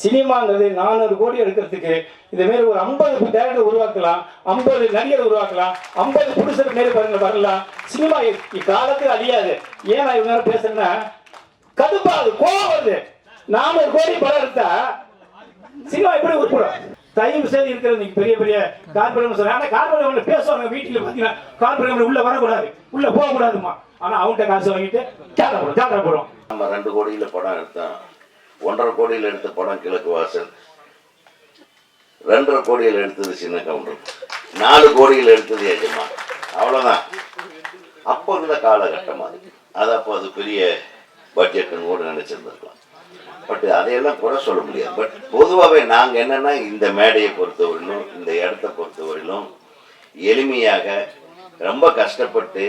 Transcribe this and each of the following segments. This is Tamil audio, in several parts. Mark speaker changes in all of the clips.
Speaker 1: சினிமாங்கிறது நானூறு கோடி எடுக்கிறதுக்கு இதே மாதிரி ஒரு ஐம்பது டேரக்டர் உருவாக்கலாம் ஐம்பது நடிகர் உருவாக்கலாம் ஐம்பது புடிசர் மாரி பாருங்க வரலாம். சினிமா இக்காலத்துக்கு அழியாது. ஏன் நான் இவங்க பேசுறேன்னா கடுப்பாது கோவம் வருது. நானூறு கோடி படம் எடுத்தா சினிமா எப்படி உருப்படும் தயவு செய்து இருக்கிற நீங்க பெரிய பெரிய கார்பரேட் சொல்றேன். ஆனா கார்பரேட் பேசுவாங்க வீட்டுல பாத்தீங்கன்னா கார்பரேட் உள்ள வரக்கூடாது. உள்ள போகக்கூடாதுமா ஆனா அவன்கிட்ட காசு வாங்கிட்டு ஜாதா போடும் ஜாதா போடும்
Speaker 2: நம்ம ரெண்டு கோடியில் படம் எடுத்தோம் ஒன்றரை கோடியில் எடுத்த படம் கிழக்கு வாசல் ரெண்டரை கோடியில் எடுத்தது சின்ன கவுண்டர் நாலு கோடியில் எடுத்தது எஜமா அவ்வளோதான் அப்போ இருந்த காலகட்டம்? அது அது அப்போ அது பெரிய பட்ஜெட்டுன்னு கூட நினச்சிருந்துருக்கலாம். பட் அதையெல்லாம் கூட சொல்ல முடியாது. பட் பொதுவாகவே நாங்கள் என்னென்னா இந்த மேடையை பொறுத்தவரையிலும் இந்த இடத்த பொறுத்தவரையிலும் எளிமையாக ரொம்ப கஷ்டப்பட்டு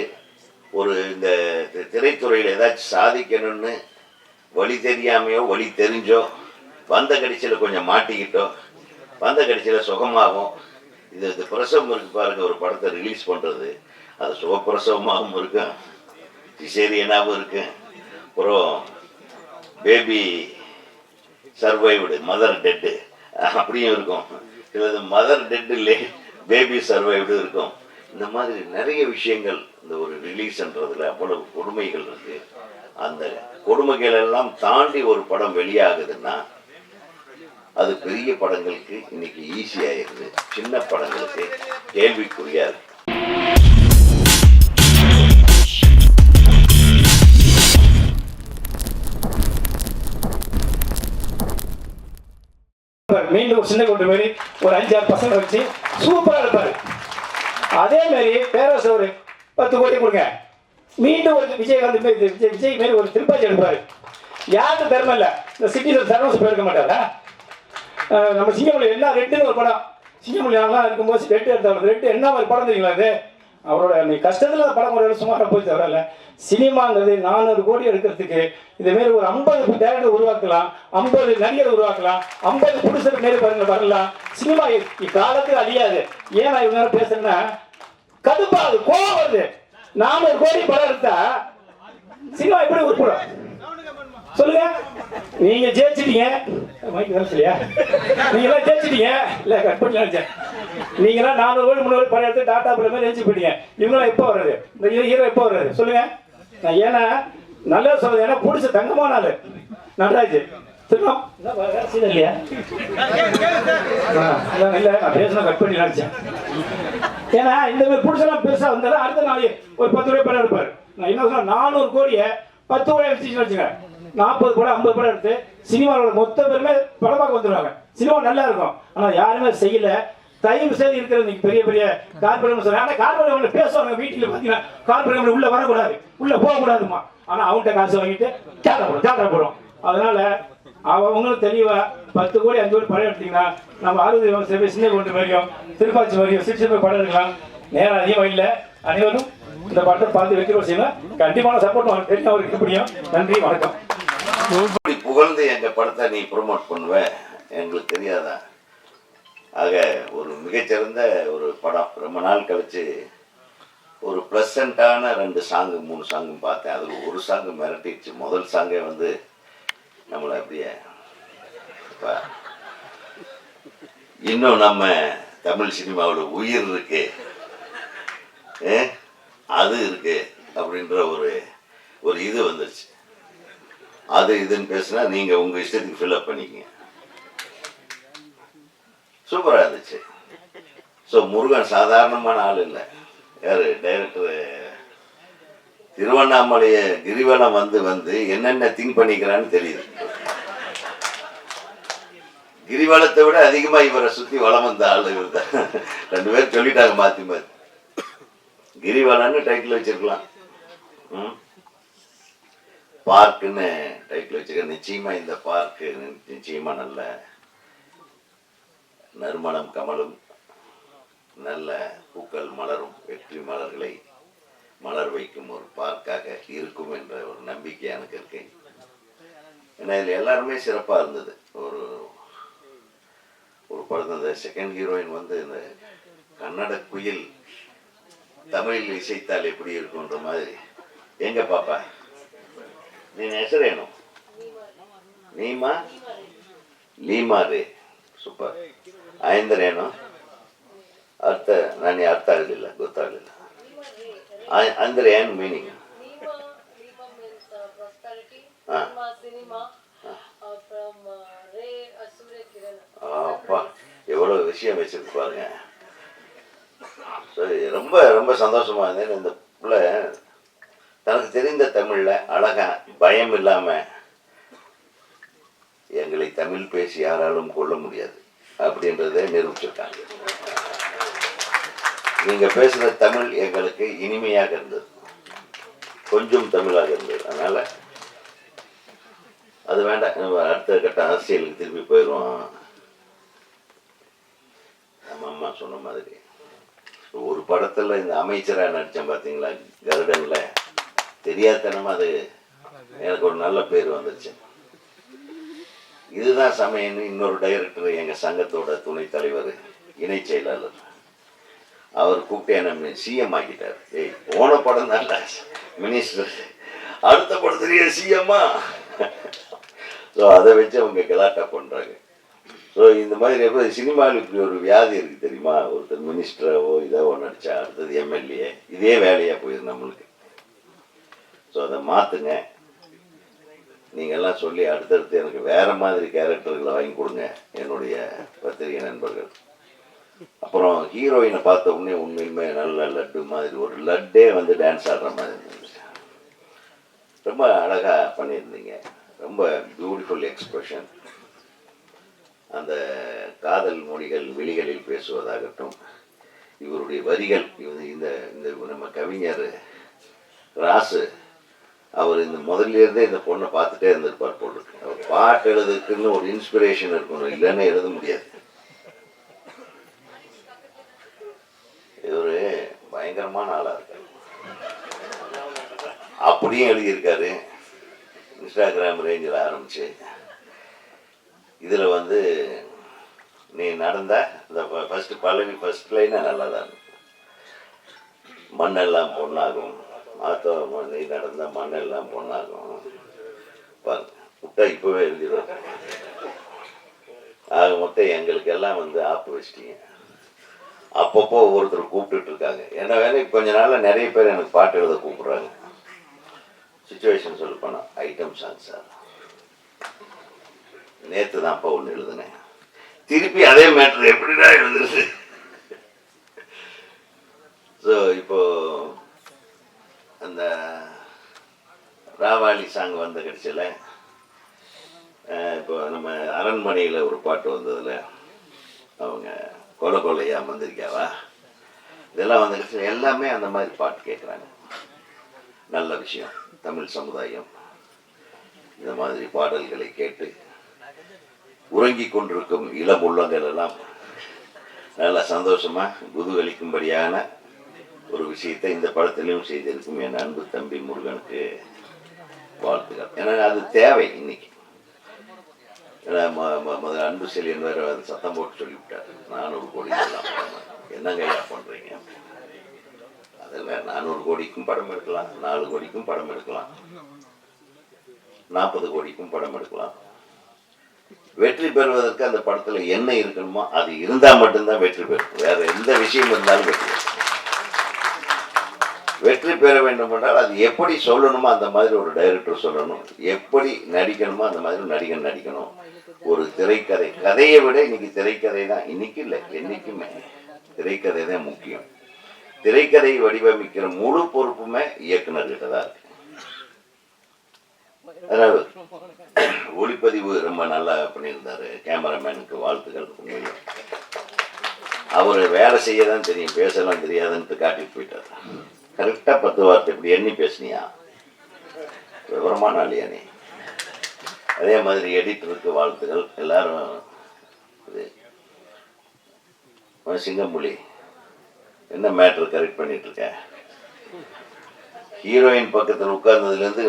Speaker 2: ஒரு இந்த திரைத்துறையில் ஏதாச்சும் சாதிக்கணும்னு வழி தெரியாமையோ வழி தெரிஞ்சோ வந்த கடிச்சியில் கொஞ்சம் மாட்டிக்கிட்டோ வந்த கடிச்சியில் சுகமாகும். இது இது பிரசவம் இருக்கு பாருங்க ஒரு படத்தை ரிலீஸ் பண்ணுறது அது சுகப்பிரசவமாகவும் இருக்கும் சிசேரியனாகவும் இருக்கு. அப்புறம் பேபி சர்வைவ்டு மதர் டெட்டு அப்படியும் இருக்கும். சிலது மதர் டெட்டு இல்லை பேபி சர்வைவ்டு இருக்கும். இந்த மாதிரி நிறைய விஷயங்கள் இந்த ஒரு ரிலீஸ்ன்றதுல அவ்வளவு கொடுமைகள் இருக்கு. அந்த கொடுமைகள் எல்லாம் தாண்டி ஒரு படம் வெளியாகுதுன்னா அது பெரிய படங்களுக்கு இன்னைக்கு ஈஸியாயிருது சின்ன படங்களுக்கு கேள்விக்குறியா இருக்கு.
Speaker 1: மீண்டும் ஒரு சின்ன கொண்டு மாதிரி ஒரு அஞ்சாறு பசங்க வச்சு சூப்பரா இருப்பாரு. அதே மாதிரி பேரரசு ஒரு பத்து கோடி கொடுங்க. மீண்டும் ஒரு விஜயகாந்த் வந்து விஜய் விஜய் மேலே ஒரு திருப்பாச்சி எடுப்பாரு யாருக்கும் திறமை இல்லை. இந்த சிட்டியில் தர்மஸ் போயிருக்க மாட்டாரா? நம்ம சிங்கமொழி என்ன ரெட்டுன்னு ஒரு படம்? சிங்கமொழி இருக்கும்போது ரெட்டு எடுத்தவர் ரெட்டு என்ன ஒரு படம் தெரியுங்களா அது அவரோட நீ கஷ்டத்தில் அந்த படம் ஒரு சுமாராக போய் தவிர சினிமாங்கிறது நானூறு கோடி எடுக்கிறதுக்கு இதுமாரி ஒரு ஐம்பது டேரக்டர் உருவாக்கலாம் ஐம்பது நடிகர் உருவாக்கலாம் ஐம்பது புடிசர் மாரி பாருங்க வரலாம். சினிமா இக்காலத்துக்கு அழியாது. ஏன் நான் இவங்க நேரம் பேசுறேன்னா கடுப்பாது கோவம் வருது. நானூறு கோடி படம் எடுத்தா சினிமா எப்படி உருப்படும்? சொல்லுங்க. நீங்க ஜெயிச்சிட்டீங்க. சரியா? நீங்க எல்லாம் ஜெயிச்சிட்டீங்க. இல்ல கட் பண்ணி நினைச்சேன் நீங்க எல்லாம் நானூறு கோடி முந்நூறு படம் எடுத்து டாடா பிள்ளை மாதிரி நினைச்சு போயிட்டீங்க. இவங்களாம் எப்போ வர்றது? இந்த ஹீரோ எப்போ வர்றது? சொல்லுங்க. நான் ஏன்னா நல்லா சொல்றது ஏன்னா பிடிச்ச தங்கமான நாள் நடராஜ். திரும்ப. இல்லையா? ஆ, அதான் இல்ல நான் பேசணும் கட் பண்ணி நினைச்சேன் ஏன்னா இந்த மாதிரி புடிச்செல்லாம் பெருசா வந்தாலும் அடுத்த நாள் ஒரு பத்து ரூபாய் படம் எடுப்பார். நான் என்ன சொன்னா நானூறு கோடியை பத்து கோடி எடுத்துச்சு வச்சுங்க நாற்பது படம் ஐம்பது படம் எடுத்து சினிமாவோட மொத்த பேருமே படமாக வந்துடுவாங்க சினிமா நல்லா இருக்கும். ஆனால் யாருமே செய்யலை. தயவு செய்து இருக்கிற நீங்க பெரிய பெரிய கார்பரேட் சொல்றாங்க ஆனா கார்பரேட் பேசுவாங்க வீட்டுல பாத்தீங்கன்னா கார்பரேட் உள்ள வரக்கூடாது. உள்ள போக கூடாதுமா ஆனா அவன்கிட்ட காசு வாங்கிட்டு ஜாதா போடும் ஜாதா போடும் அதனால அவங்களும் தெளிவா பத்து கோடி அஞ்சு கோடி படம் எடுத்தீங்கன்னா நம்ம அறுபது வருஷம் சின்ன கொண்டு வரையும் திருப்பாச்சி வரையும் சிக்ஸ்டி ஃபைவ் படம் எடுக்கலாம். நேரம் அதிகம் இல்லை. அனைவரும் இந்த படத்தை பார்த்து வெற்றி செய்யணும் கண்டிப்பான சப்போர்ட் தெரியும் அவருக்கு எப்படியும் நன்றி வணக்கம்.
Speaker 2: இப்படி புகழ்ந்து எங்கள் படத்தை நீ ப்ரொமோட் பண்ணுவ? எங்களுக்கு தெரியாதா? ஆக ஒரு மிகச்சிறந்த ஒரு படம். ரொம்ப நாள் கழிச்சு ஒரு ப்ளசண்ட்டான ரெண்டு சாங்கு மூணு சாங்கும் பார்த்தேன். அதில் ஒரு சாங்கு மிரட்டிடுச்சு. முதல் சாங்கே வந்து நம்மளை அப்படியே அப்பா, இன்னும் நம்ம தமிழ் சினிமாவோட உயிர் இருக்கு. அது இருக்கு அப்படின்ற ஒரு ஒரு இது வந்துருச்சு. அது இதுன்னு பேசுனா நீங்க உங்க இஷ்டத்துக்கு ஃபில்அப் பண்ணிக்கங்க. சூப்பராக இருந்துச்சு. ஸோ முருகன் சாதாரணமான ஆள் இல்லை. யார்? டைரக்டர் திருவண்ணாமலைய கிரிவலம் வந்து வந்து என்னென்ன திங்க் பண்ணிக்கிறான்னு தெரியுது. கிரிவலத்தை விட அதிகமா இவரை சுத்தி வலம் வந்த ஆள் இவர் தான் ரெண்டு பேரும் சொல்லிட்டாங்க மாத்தி மாத்தி. கிரிவலம்னு டைட்டில் வச்சிருக்கலாம். ம்? பார்க்குன்னு டைட்டில் வச்சிருக்க நிச்சயமா இந்த பார்க்கு நிச்சயமா நல்ல நறுமணம் கமலும் நல்ல பூக்கள் மலரும் வெற்றி மலர்களை மலர் வைக்கும் ஒரு பார்க்காக இருக்கும் என்ற ஒரு நம்பிக்கை எனக்கு இருக்கு ஏன்னா இதில் எல்லாருமே சிறப்பாக இருந்தது ஒரு ஒரு படத்தை இந்த செகண்ட் ஹீரோயின் வந்து இந்த கன்னட குயில் தமிழில் இசைத்தால் எப்படி இருக்குன்ற மாதிரி எங்க பாப்பா ನೀನು ಹೆಸರೇನು ನೀಮ ಲೀಮಾ ರೇ ಸೂಪರ್ ಆಯಂದ್ರೇನು ಅರ್ಥ ನನಗೆ ಅರ್ಥ ಆಗಲಿಲ್ಲ ಗೊತ್ತಾಗಲಿಲ್ಲ ಆ- ಅಂದ್ರೆ ಏನು meaning
Speaker 3: Lima, Lima means uh, prosperity.
Speaker 2: Ah.
Speaker 3: Cinema, cinema uh, from uh, Ray uh, Surya Kiran.
Speaker 2: அப்பா எவ்வளோ விஷயம் வச்சிருக்கு பாருங்க சரி ரொம்ப ரொம்ப சந்தோஷமா இருந்தேன் இந்த பிள்ளை தனக்கு தெரிந்த தமிழ்ல அழகா பயம் இல்லாம எங்களை தமிழ் பேசி யாராலும் கொள்ள முடியாது அப்படின்றத நிரூபிச்சிருக்காங்க நீங்க பேசுற தமிழ் எங்களுக்கு இனிமையாக இருந்தது. கொஞ்சம் தமிழாக இருந்தது. அதனால அது வேண்டாம். நம்ம அடுத்த கட்ட அரசியலுக்கு திரும்பி போயிடுவோம். நம்ம அம்மா சொன்ன மாதிரி. ஒரு படத்துல இந்த அமைச்சரா நடிச்சேன் பாத்தீங்களா? கருடன்ல. தெரியாதனமா அது எனக்கு ஒரு நல்ல பேர் வந்துச்சு. இதுதான் சமயம்னு இன்னொரு டைரக்டர் எங்க சங்கத்தோட துணைத் தலைவர் இணை செயலாளர். அவர் கூப்பிட்டு என்ன சிஎம் ஆக்கிட்டார். ஏய் போன படம் தான் மினிஸ்டர் அடுத்த படத்துலயே சிஎம்மா ஸோ அதை வச்சு அவங்க கலாட்டா பண்ணுறாங்க ஸோ இந்த மாதிரி எப்போ சினிமாவில் இப்படி ஒரு வியாதி இருக்கு தெரியுமா? ஒருத்தர் மினிஸ்டராவோ இதாவோ நடிச்சா அடுத்தது எம்எல்ஏ இதே வேலையா போயிடும் நம்மளுக்கு. ஸோ அதை மாத்துங்க. நீங்கெல்லாம் சொல்லி அடுத்தடுத்து எனக்கு வேற மாதிரி கேரக்டர்களை வாங்கி கொடுங்க என்னுடைய பத்திரிகை நண்பர்கள். அப்புறம் ஹீரோயினை பார்த்த உடனே உண்மையிலுமே நல்ல லட்டு மாதிரி ஒரு லட்டே வந்து டான்ஸ் ஆடுற மாதிரி இருந்துச்சு. ரொம்ப அழகா பண்ணியிருந்தீங்க. ரொம்ப பியூட்டிஃபுல் எக்ஸ்பிரஷன் அந்த காதல் மொழிகள் வெளிகளில் பேசுவதாகட்டும் இவருடைய வரிகள் இவர் இந்த இந்த நம்ம கவிஞர் ராசு அவர் இந்த முதல்ல இருந்தே இந்த பொண்ணை பார்த்துட்டே இருந்திருப்பார் போல் அவர் பாட்டு எழுதுக்குன்னு ஒரு இன்ஸ்பிரேஷன் இருக்கணும். இல்லைன்னு எழுத முடியாது. இது ஒரு பயங்கரமான ஆளாக இருக்காரு. அப்படியும் எழுதியிருக்காரு. இன்ஸ்டாகிராம் ரேஞ்சில் ஆரம்பிச்சு. இதில் வந்து நீ நடந்த இந்த ஃபஸ்ட்டு பழனி ஃபஸ்ட் லைனே நல்லா தான் இருக்கும் மண்ணெல்லாம் பொண்ணாகும் ஆத்தோரம் நீ நடந்த மண்ணெல்லாம் பொண்ணாகும் பாருங்க விட்டா இப்போவே எழுதிடுவாங்க ஆக மொத்தம் எங்களுக்கு எல்லாம் வந்து ஆப்பு வச்சிட்டீங்க. அப்பப்போ ஒருத்தர் கூப்பிட்டுட்டு இருக்காங்க என்ன வேலைக்கு கொஞ்ச நாளில் நிறைய பேர் எனக்கு பாட்டு எழுத கூப்பிடுறாங்க. சுச்சுவேஷன் சொல்ல போனா ஐட்டம் சாங் சார் நேத்து அப்போ ஒன்று எழுதுனேன். திருப்பி அதே மேட்ரு எப்படிடா எழுதுறது? ஸோ இப்போ அந்த ராவாலி சாங் வந்த கடைசியில் இப்போ நம்ம அரண்மனையில் ஒரு பாட்டு வந்ததில் அவங்க கொலை கொலையா வந்திருக்காவா இதெல்லாம் வந்து எல்லாமே அந்த மாதிரி பாட்டு கேட்குறாங்க நல்ல விஷயம் தமிழ் சமுதாயம். இந்த மாதிரி பாடல்களை கேட்டு உறங்கிக் கொண்டிருக்கும் இளம் உள்ளங்கள் எல்லாம் நல்ல சந்தோஷமா குதூகலிக்கும்படியான ஒரு விஷயத்தை இந்த படத்திலையும் செய்திருக்கும் என் அன்பு தம்பி முருகனுக்கு வாழ்த்துக்கள். ஏன்னா அது தேவை இன்னைக்கு. முதல்ல அன்பு செல்லியன் வேற அது சத்தம் போட்டு சொல்லிவிட்டார். நானூறு கோடி எல்லாம் என்னங்க ஐயா பண்றீங்க? அதில் நானூறு கோடிக்கும் படம் எடுக்கலாம் நாலு கோடிக்கும் படம் எடுக்கலாம் நாற்பது கோடிக்கும் படம் எடுக்கலாம். வெற்றி பெறுவதற்கு அந்த படத்துல என்ன இருக்கணுமோ அது இருந்தா மட்டும்தான் வெற்றி பெறும். வேற எந்த விஷயம் இருந்தாலும் வெற்றி பெறும். வெற்றி பெற வேண்டும் என்றால் அது எப்படி சொல்லணுமோ அந்த மாதிரி ஒரு டைரக்டர் சொல்லணும். எப்படி நடிக்கணுமோ அந்த மாதிரி நடிகன் நடிக்கணும். ஒரு திரைக்கதை. கதையை விட இன்னைக்கு திரைக்கதை தான். இன்னைக்கு இல்லை என்னைக்குமே திரைக்கதை தான் முக்கியம். திரைக்கதை வடிவமைக்கிற முழு பொறுப்புமே இயக்குனர்கிட்ட தான் இருக்கு. அதாவது ஒளிப்பதிவு ரொம்ப நல்லா பண்ணியிருந்தாரு. கேமராமேனுக்கு வாழ்த்துக்கள் உண்மையிலே அவர் வேலை செய்ய தான் தெரியும். பேசலாம் தெரியாதுன்ட்டு காட்டிட்டு போயிட்டார். கரெக்டாக பத்து வார்த்தை இப்படி எண்ணி பேசுனியா? விவரமான இல்லையா நீ? அதே மாதிரி எடிட்டருக்கு வாழ்த்துக்கள் எல்லாரும் இது. சிங்கம்புலி. என்ன மேட்ரு கரெக்ட் பண்ணிட்டு இருக்க ஹீரோயின் பக்கத்தில் உட்கார்ந்ததுலேருந்து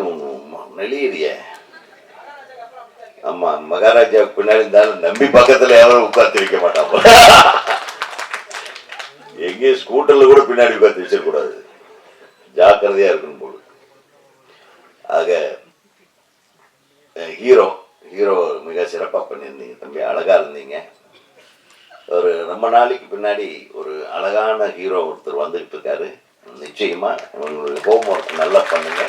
Speaker 2: நெளியிறிய ஆமா மகாராஜாவுக்கு பின்னாடி இருந்தாலும் நம்பி பக்கத்தில் யாரும் உட்கார்ந்து வைக்க மாட்டான் எங்கேயும் ஸ்கூட்டர்ல கூட பின்னாடி உட்காந்து வச்சிடக்கூடாது ஜாக்கிரதையா இருக்கணும் போது ஆக ஹீரோ ஹீரோ மிக சிறப்பாக பண்ணியிருந்தீங்க தம்பி அழகாக இருந்தீங்க. ஒரு ரொம்ப நாளைக்கு பின்னாடி ஒரு அழகான ஹீரோ ஒருத்தர் வந்துகிட்டு இருக்காரு. நிச்சயமாக உங்களுடைய ஹோம் ஒர்க் நல்லா பண்ணுங்க.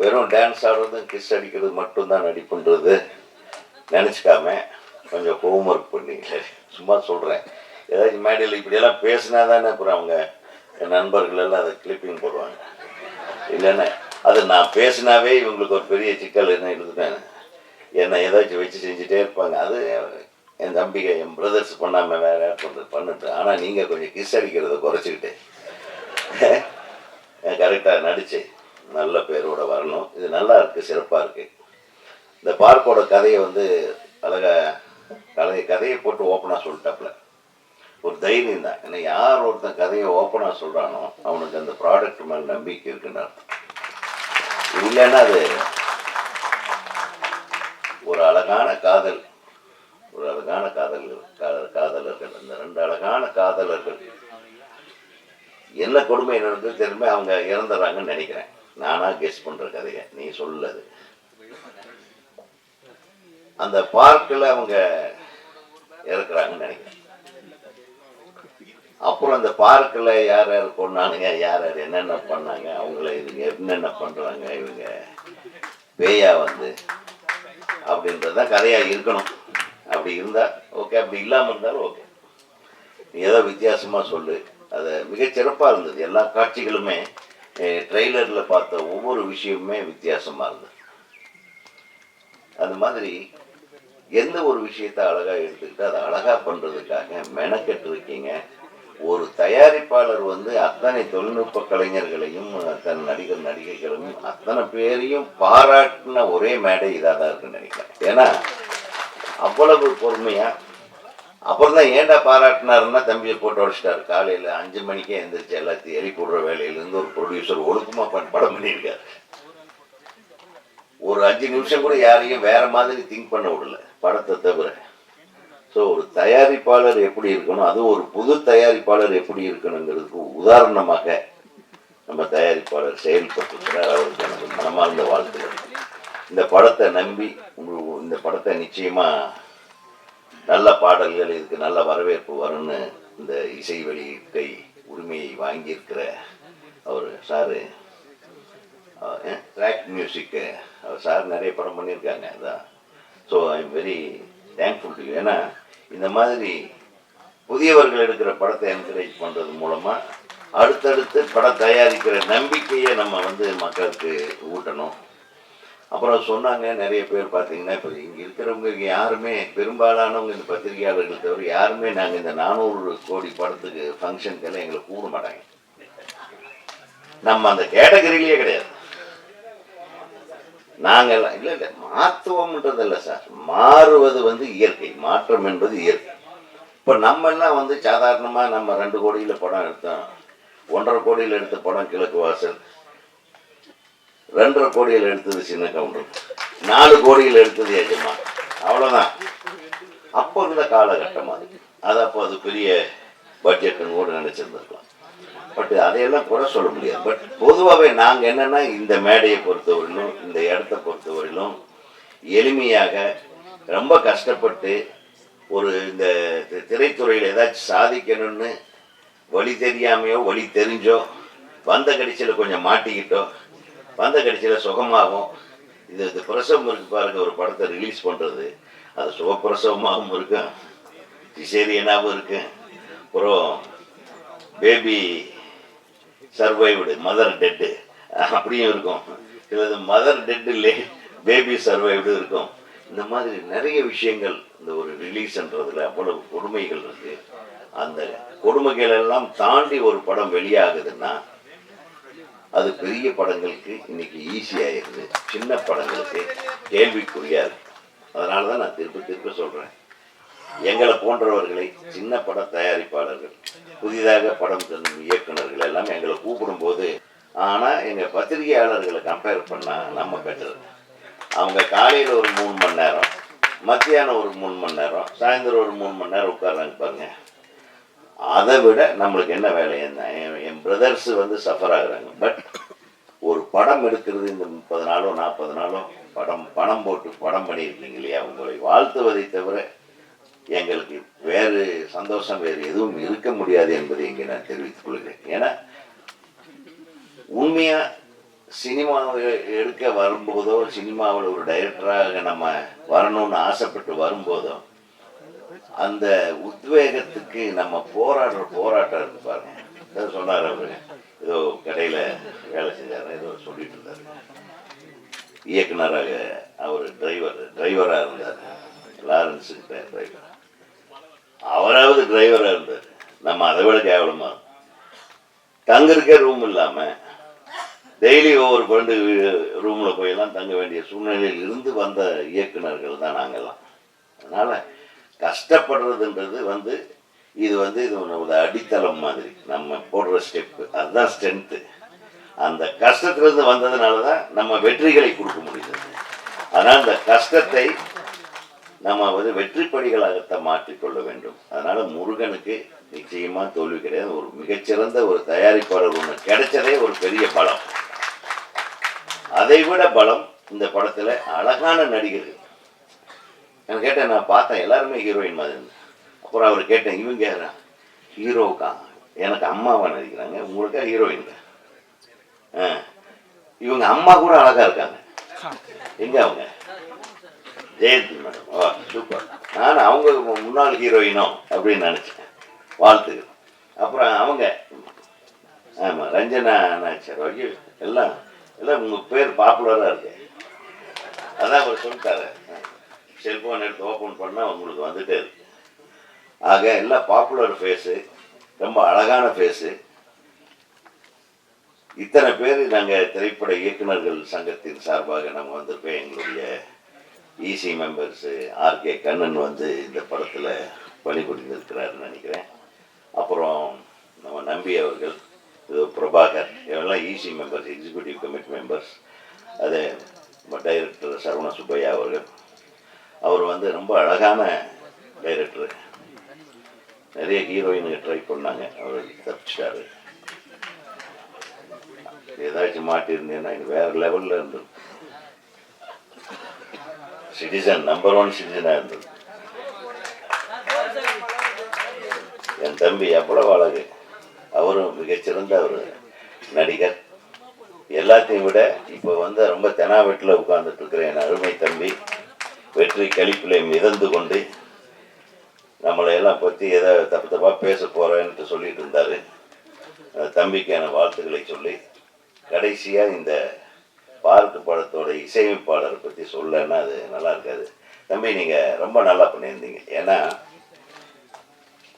Speaker 2: வெறும் டான்ஸ் ஆடுறதும் கிஸ் அடிக்கிறது மட்டும்தான் நடிப்புன்றது நினச்சிக்காம கொஞ்சம் ஹோம் ஒர்க் பண்ணி சும்மா சொல்கிறேன் ஏதாச்சும் மேடையில் இப்படியெல்லாம் பேசினா தானே அப்புறம் அவங்க என் நண்பர்கள் எல்லாம் அதை கிளிப்பிங் போடுவாங்க. இல்லைன்னா அது நான் பேசினாவே இவங்களுக்கு ஒரு பெரிய சிக்கல் என்ன எழுதுட்டேன் என்னை ஏதாச்சும் வச்சு செஞ்சுட்டே இருப்பாங்க. அது என் தம்பிகை என் பிரதர்ஸ் பண்ணாமல் வேற யார் பண்ணிட்டு ஆனால் நீங்கள் கொஞ்சம் கிஸ் அடிக்கிறத குறைச்சிக்கிட்டு. கரெக்டாக நடிச்சு நல்ல பேரோட வரணும். இது நல்லா இருக்குது சிறப்பாக இருக்குது இந்த பார்க்கோட கதையை வந்து அழகாக கதை கதையை போட்டு ஓப்பனாக சொல்லிட்டாப்புல. ஒரு தைரியம் தான். ஏன்னா யார் ஒருத்தன் கதையை ஓப்பனாக சொல்கிறானோ அவனுக்கு அந்த ப்ராடக்ட் மேலே நம்பிக்கை இருக்குன்னு அர்த்தம். இல்லைன்னா அது ஒரு அழகான காதல். ஒரு அழகான காதல்கள் காதலர்கள். அந்த ரெண்டு அழகான காதலர்கள். என்ன கொடுமை நடந்தது திரும்ப அவங்க இறந்துடுறாங்கன்னு நினைக்கிறேன். நானா கெஸ் பண்ற கதையை. நீ சொல்லது. அந்த பார்க்கில் அவங்க இறக்குறாங்கன்னு நினைக்கிறேன். அப்புறம் அந்த பார்க்கில் யார் யார் கொண்டானுங்க யார் யார் என்னென்ன பண்ணாங்க அவங்கள இதுங்க என்னென்ன பண்ணுறாங்க இவங்க பேயா வந்து அப்படின்றது தான் கதையாக இருக்கணும். அப்படி இருந்தால் ஓகே அப்படி இல்லாமல் இருந்தாலும் ஓகே. நீ ஏதோ வித்தியாசமாக சொல்லு. அதை மிகச்சிறப்பாக இருந்தது. எல்லா காட்சிகளுமே ட்ரெய்லரில் பார்த்த ஒவ்வொரு விஷயமுமே வித்தியாசமாக இருந்தது. அது மாதிரி எந்த ஒரு விஷயத்தை அழகாக எடுத்துக்கிட்டு அதை அழகாக பண்ணுறதுக்காக மெனக்கெட்டு இருக்கீங்க. ஒரு தயாரிப்பாளர் வந்து அத்தனை தொழில்நுட்ப கலைஞர்களையும் தன் நடிகர் நடிகைகளையும் அத்தனை பேரையும் பாராட்டின ஒரே மேடை இதாக தான் இருக்குன்னு நினைக்கிறேன். ஏன்னா அவ்வளவு பொறுமையா அப்புறம் தான் ஏன்டா பாராட்டினாருன்னா தம்பியை போட்டு அடிச்சிட்டாரு காலையில் அஞ்சு மணிக்கே எழுந்திரிச்சு எல்லாத்தையும் எரி போடுற வேலையிலேருந்து ஒரு ப்ரொடியூசர் ஒழுக்கமாக பண்ண படம் பண்ணியிருக்காரு. ஒரு அஞ்சு நிமிஷம் கூட யாரையும் வேற மாதிரி திங்க் பண்ண விடல. படத்தை தவிர. ஸோ ஒரு தயாரிப்பாளர் எப்படி இருக்கணும்? அது ஒரு புது தயாரிப்பாளர் எப்படி இருக்கணுங்கிறதுக்கு உதாரணமாக நம்ம தயாரிப்பாளர் செயல்பட்டுக்கிறார் அவருக்கு எனக்கு மனமார்ந்த வாழ்த்துக்கள் இந்த படத்தை நம்பி உங்களுக்கு இந்த படத்தை நிச்சயமா நல்ல பாடல்கள் இதுக்கு நல்ல வரவேற்பு வரும்னு இந்த இசை வெளியீட்டை உரிமையை வாங்கியிருக்கிற அவர் சாரு ட்ராக் மியூசிக்கு அவர் சார் நிறைய படம் பண்ணியிருக்காங்க. அதான். So I am very thankful to ஏன்னா இந்த மாதிரி புதியவர்கள் எடுக்கிற படத்தை என்கரேஜ் பண்ணுறது மூலமாக அடுத்தடுத்து படம் தயாரிக்கிற நம்பிக்கையை நம்ம வந்து மக்களுக்கு ஊட்டணும். அப்புறம் சொன்னாங்க நிறைய பேர் பார்த்தீங்கன்னா இப்போ இங்கே இருக்கிறவங்க யாருமே பெரும்பாலானவங்க இந்த பத்திரிகையாளர்கள் தவிர யாருமே நாங்கள் இந்த நானூறு கோடி படத்துக்கு ஃபங்க்ஷனுக்கெல்லாம் எங்களை கூட மாட்டாங்க. நம்ம அந்த கேட்டகரியிலேயே கிடையாது. நாங்கெல்லாம் இல்லை இல்லை மாற்றுவோம்ன்றது இல்லை சார். மாறுவது வந்து இயற்கை மாற்றம் என்பது இயற்கை. இப்போ நம்ம எல்லாம் வந்து சாதாரணமாக நம்ம ரெண்டு கோடியில் படம் எடுத்தோம். ஒன்றரை கோடியில் எடுத்த படம் கிழக்கு வாசல். ரெண்டரை கோடியில் எடுத்தது சின்ன கவுண்டர். நாலு கோடியில் எடுத்தது எஜமா அவ்வளோதான் அப்போ இருந்த காலகட்டம் அது. அது அப்போ அது பெரிய பட்ஜெட்டுன்னு கூட நினச்சிருந்துருக்கலாம். பட் அதையெல்லாம் குறை சொல்ல முடியாது. பட் பொதுவாகவே நாங்கள் என்னென்னா இந்த மேடையை பொறுத்தவரையிலும் இந்த இடத்த பொறுத்தவரையிலும் எளிமையாக ரொம்ப கஷ்டப்பட்டு ஒரு இந்த திரைத்துறையில் ஏதாச்சும் சாதிக்கணும்னு வழி தெரியாமையோ வழி தெரிஞ்சோ வந்த கடிச்சியில் கொஞ்சம் மாட்டிக்கிட்டோ வந்த கடிச்சியில் சுகமாகும் இது இந்த பிரசவம் இருக்கு பாருங்க ஒரு படத்தை ரிலீஸ் பண்ணுறது அது சுகப்பிரசவமாகவும் இருக்கும். சிசேரியனாகவும் இருக்கும் அப்புறம் பேபி சர்வைவ்டு மதர் டெட்டு அப்படியும் இருக்கும். சிலது மதர் டெட்டு இல்லை பேபி சர்வைவ்டு இருக்கும். இந்த மாதிரி நிறைய விஷயங்கள் இந்த ஒரு ரிலீஸ்ன்றதுல அவ்வளவு கொடுமைகள் இருக்கு. அந்த கொடுமைகள் எல்லாம் தாண்டி ஒரு படம் வெளியாகுதுன்னா அது பெரிய படங்களுக்கு இன்னைக்கு ஈஸியாயிருது சின்ன படங்களுக்கு கேள்விக்குறியா இருக்கு. அதனால தான் நான் திரும்ப திருப்பி சொல்றேன். எங்களை போன்றவர்களை சின்ன பட தயாரிப்பாளர்கள் புதிதாக படம் தரும் இயக்குனர்கள் எல்லாம் எங்களை கூப்பிடும்போது ஆனால் எங்கள் பத்திரிகையாளர்களை கம்பேர் பண்ணால் நம்ம பெட்டர் அவங்க காலையில் ஒரு மூணு மணி நேரம் மத்தியானம் ஒரு மூணு மணி நேரம் சாயந்தரம் ஒரு மூணு மணி நேரம் உட்கார்றாங்க பாருங்க. அதை விட நம்மளுக்கு என்ன வேலை என்ன? என்- என் பிரதர்ஸ் வந்து சஃபர் ஆகுறாங்க. பட் ஒரு படம் எடுக்கிறது இந்த முப்பது நாளோ நாற்பது நாளோ படம் பணம் போட்டு படம் பண்ணியிருக்கீங்க இல்லையா? உங்களை வாழ்த்துவதை தவிர எங்களுக்கு வேறு சந்தோஷம் வேறு எதுவும் இருக்க முடியாது என்பதை இங்கே நான் தெரிவித்துக் கொள்கிறேன். ஏன்னா உண்மையா சினிமாவை எடுக்க வரும்போதோ சினிமாவில் ஒரு டைரக்டராக நம்ம வரணும்னு ஆசைப்பட்டு வரும்போதோ அந்த உத்வேகத்துக்கு நம்ம போராடுற போராட்டம் இருக்கு பாருங்க. ஏதோ சொன்னார் அவரு. ஏதோ கடையில் வேலை செஞ்சார். ஏதோ சொல்லிட்டு இருந்தாரு. இயக்குனராக அவர் டிரைவர் டிரைவராக இருந்தார். லாரன்ஸுக்கு டிரைவர் அவராவது டிரைவராக இருந்தார். நம்ம அதை விட கேவலமா தங்கிருக்க ரூம் இல்லாமல் டெய்லி ஒவ்வொரு ஃப்ரெண்டு ரூமில் போயெல்லாம் தங்க வேண்டிய சூழ்நிலையில் இருந்து வந்த இயக்குனர்கள் தான் நாங்கெல்லாம். அதனால் கஷ்டப்படுறதுன்றது வந்து இது வந்து இது ஒரு அடித்தளம் மாதிரி. நம்ம போடுற ஸ்டெப்பு அதுதான் ஸ்ட்ரென்த்து அந்த கஷ்டத்திலிருந்து வந்ததுனால தான் நம்ம வெற்றிகளை கொடுக்க முடியுது. அதனால் அந்த கஷ்டத்தை நாம் வந்து வெற்றிப்படிகளாகத்தான் மாற்றிக்கொள்ள வேண்டும். அதனால் முருகனுக்கு நிச்சயமாக தோல்வி கிடையாது. ஒரு மிகச்சிறந்த ஒரு தயாரிப்பாளர் ஒன்று கிடைச்சதே ஒரு பெரிய பலம். அதை விட பலம் இந்த படத்தில் அழகான நடிகர்கள் நான் கேட்டேன் நான் பார்த்தேன் எல்லாருமே ஹீரோயின் மாதிரி அப்புறம் அவர் கேட்டேன் இவங்க யாரா? ஹீரோக்கா எனக்கு அம்மாவை நடிக்கிறாங்க. உங்களுக்கா ஹீரோயின் ஆ. இவங்க அம்மா கூட அழகாக இருக்காங்க. எங்கே அவங்க? ஜெயந்தி மேடம் ஓ சூப்பர் நான் அவங்க முன்னாள் ஹீரோயினோ அப்படின்னு நினச்சேன். வாழ்த்துக்கள். அப்புறம் அவங்க ஆமாம் ரஞ்சனா நாச்சர் ஐயோ எல்லாம் எல்லாம் உங்கள் பேர் பாப்புலராக இருக்கு. அதான் அவர் சொல்லிட்டாரு. செல்ஃபோன் எடுத்து ஓப்பன் பண்ணால் உங்களுக்கு வந்துட்டே இருக்கு. ஆக எல்லாம் பாப்புலர் ஃபேஸு ரொம்ப அழகான ஃபேஸு இத்தனை பேர் நாங்கள் திரைப்பட இயக்குநர்கள் சங்கத்தின் சார்பாக நம்ம வந்திருக்கோம் எங்களுடைய இசி மெம்பர்ஸு ஆர்கே கண்ணன் வந்து இந்த படத்தில் பணிபுரிந்திருக்கிறாருன்னு நினைக்கிறேன். அப்புறம் நம்ம நம்பி அவர்கள் இது பிரபாகர் இவெல்லாம் EC members executive committee members அது டைரக்டர் சரவண சுப்பையா அவர்கள். அவர் வந்து ரொம்ப அழகான டைரக்டர் நிறைய ஹீரோயினுக்கு ட்ரை பண்ணாங்க. அவர் தப்பிச்சிட்டாரு. ஏதாச்சும் மாட்டியிருந்தேன்னா இது வேறு லெவலில் இருந்திருக்கும். சிட்டிசன் நம்பர் ஒன் சிட்டிசனாக இருந்தது என் தம்பி எவ்வளவு அழகு அவரும் மிகச்சிறந்த ஒரு நடிகர் எல்லாத்தையும் விட இப்போ வந்து ரொம்ப தெனாவெட்டில் உட்கார்ந்துட்டு இருக்கிற என் அருமை தம்பி வெற்றி கழிப்பிலே மிதந்து கொண்டு நம்மளை எல்லாம் பற்றி ஏதோ தப்பு தப்பாக பேச போகிறேன்ட்டு சொல்லிட்டு இருந்தார் தம்பிக்கான வாழ்த்துக்களை சொல்லி கடைசியாக இந்த பாரத் படத்தோட இசையமைப்பாளரை பற்றி சொல்லன்னா அது நல்லா இருக்காது. தம்பி நீங்கள் ரொம்ப நல்லா பண்ணியிருந்தீங்க. ஏன்னா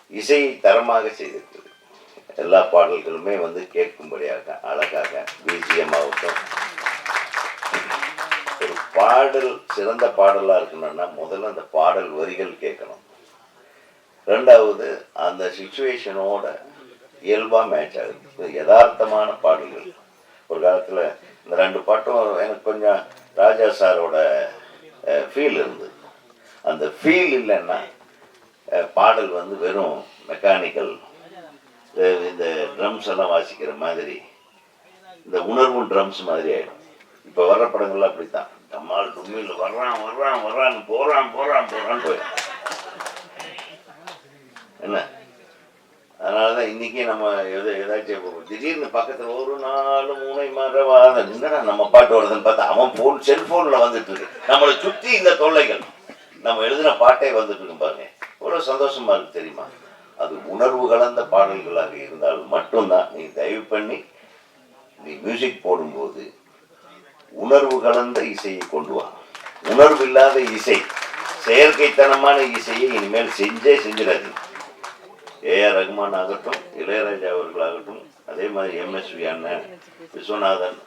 Speaker 2: இசையை தரமாக செய்திருக்குது. எல்லா பாடல்களுமே வந்து கேட்கும்படியாக அழகாக பிஜிஎம் ஆகட்டும். ஒரு பாடல் சிறந்த பாடலாக இருக்கணும்னா முதல்ல அந்த பாடல் வரிகள் கேட்கணும். ரெண்டாவது அந்த சுச்சுவேஷனோட இயல்பாக மேட்ச் ஆகுது. யதார்த்தமான பாடல்கள். ஒரு காலத்தில் இந்த ரெண்டு பாட்டும் எனக்கு கொஞ்சம் ராஜா சாரோட ஃபீல் இருந்தது அந்த ஃபீல் இல்லைன்னா பாடல் வந்து வெறும் மெக்கானிக்கல் இந்த ட்ரம்ஸ் எல்லாம் வாசிக்கிற மாதிரி இந்த உணர்வும் ட்ரம்ஸ் மாதிரி ஆகிடும் இப்போ வர்ற படங்கள்லாம் அப்படித்தான். டம்மால் டும்மில் வர்றான் வர்றான் வர்றான் போகிறான் போகிறான் போகிறான் போயிடும் என்ன? அதனால தான் இன்னைக்கு நம்ம எது ஏதாச்சும் போவோம் திடீர்னு பக்கத்தில் ஒரு நாலு மூணை மரவாத என்னடா நம்ம பாட்டு வருதுன்னு பார்த்தா அவன் ஃபோன் செல்ஃபோனில் வந்துட்டு இருக்கு. நம்மளை சுற்றி இந்த தொல்லைகள். நம்ம எழுதின பாட்டே வந்துட்டு இருக்கு பாருங்க. எவ்வளோ சந்தோஷமா இருக்கு தெரியுமா? அது உணர்வு கலந்த பாடல்களாக இருந்தால் மட்டும்தான். நீ தயவு பண்ணி நீ மியூசிக் போடும்போது உணர்வு கலந்த இசையை கொண்டு வா. உணர்வு இல்லாத இசை செயற்கைத்தனமான இசையை இனிமேல் செஞ்சே செஞ்சிடாதீங்க. ஏஆர் ரகுமான் ஆகட்டும் இளையராஜா அவர்களாகட்டும் அதே மாதிரி எம்எஸ்வி அண்ணன் விஸ்வநாதன்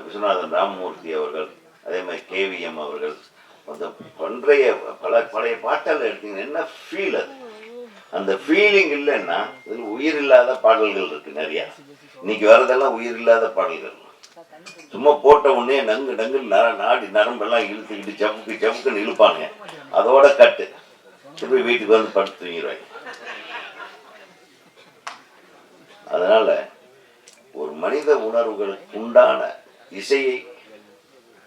Speaker 2: விஸ்வநாதன் ராமமூர்த்தி அவர்கள் அதே மாதிரி கேவிஎம் அவர்கள் அந்த பன்றைய பல பழைய பாட்டல் எடுத்தீங்கன்னா என்ன ஃபீல் அது? அந்த ஃபீலிங் இல்லைன்னா இதில் உயிர் இல்லாத பாடல்கள் இருக்கு நிறையா. இன்னைக்கு வர்றதெல்லாம் உயிர் இல்லாத பாடல்கள். சும்மா போட்ட உடனே நங்கு நங்கு நர நாடி நரம்பெல்லாம் இழுத்துக்கிட்டு ஜமுக்கு ஜப்புக்குன்னு இழுப்பாங்க அதோட கட்டு. திருப்பி வீட்டுக்கு வந்து படுத்து தூங்கிடுவாங்க அதனால ஒரு மனித உணர்வுகளுக்கு உண்டான இசையை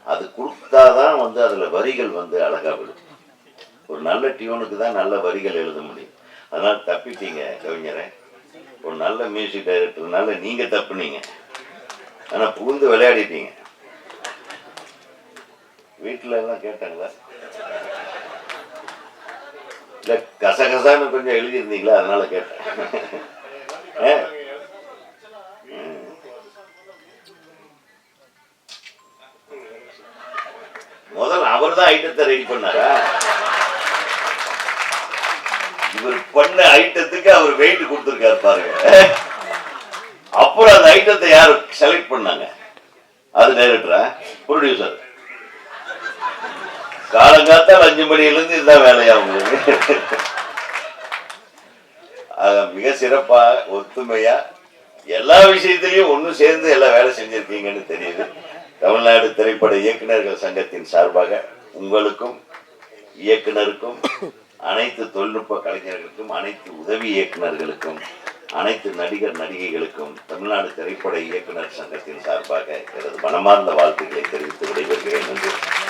Speaker 2: அது கொடுத்தாதான் வந்து அதுல வரிகள் வந்து அழகா விடும் ஒரு நல்ல டியூனுக்கு தான் நல்ல வரிகள் எழுத முடியும். அதனால தப்பிட்டீங்க கவிஞரை. ஒரு நல்ல மியூசிக் டைரக்டர்னால நீங்க தப்புனீங்க. ஆனா புகுந்து விளையாடிட்டீங்க. வீட்டுல எல்லாம் கேட்டாங்களா? இல்ல கசகசான்னு கொஞ்சம் எழுதியிருந்தீங்களா? அதனால கேட்டேன். அவர் தான் ஐட்டத்தை ரெடி பண்ணாரா? இவர் பண்ண ஐட்டத்துக்கு அவர் வெயிட் கொடுத்துருக்காரு பாருங்க. அப்புறம் அந்த ஐட்டத்தை யார் செலக்ட் பண்ணாங்க? அது டைரக்டரா ப்ரொடியூசர் காலங்காத்தால் அஞ்சு மணியிலிருந்து இதுதான் வேலையா உங்களுக்கு? அத மிக சிறப்பா ஒத்துமையா எல்லா விஷயத்திலையும் ஒன்றும் சேர்ந்து எல்லாம் வேலை செஞ்சிருக்கீங்கன்னு தெரியுது. தமிழ்நாடு திரைப்பட இயக்குனர்கள் சங்கத்தின் சார்பாக உங்களுக்கும் இயக்குனருக்கும் அனைத்து தொழில்நுட்ப கலைஞர்களுக்கும் அனைத்து உதவி இயக்குனர்களுக்கும் அனைத்து நடிகர் நடிகைகளுக்கும் தமிழ்நாடு திரைப்பட இயக்குனர் சங்கத்தின் சார்பாக எனது மனமார்ந்த வாழ்த்துக்களை தெரிவித்து விடைபெறுகிறேன் என்று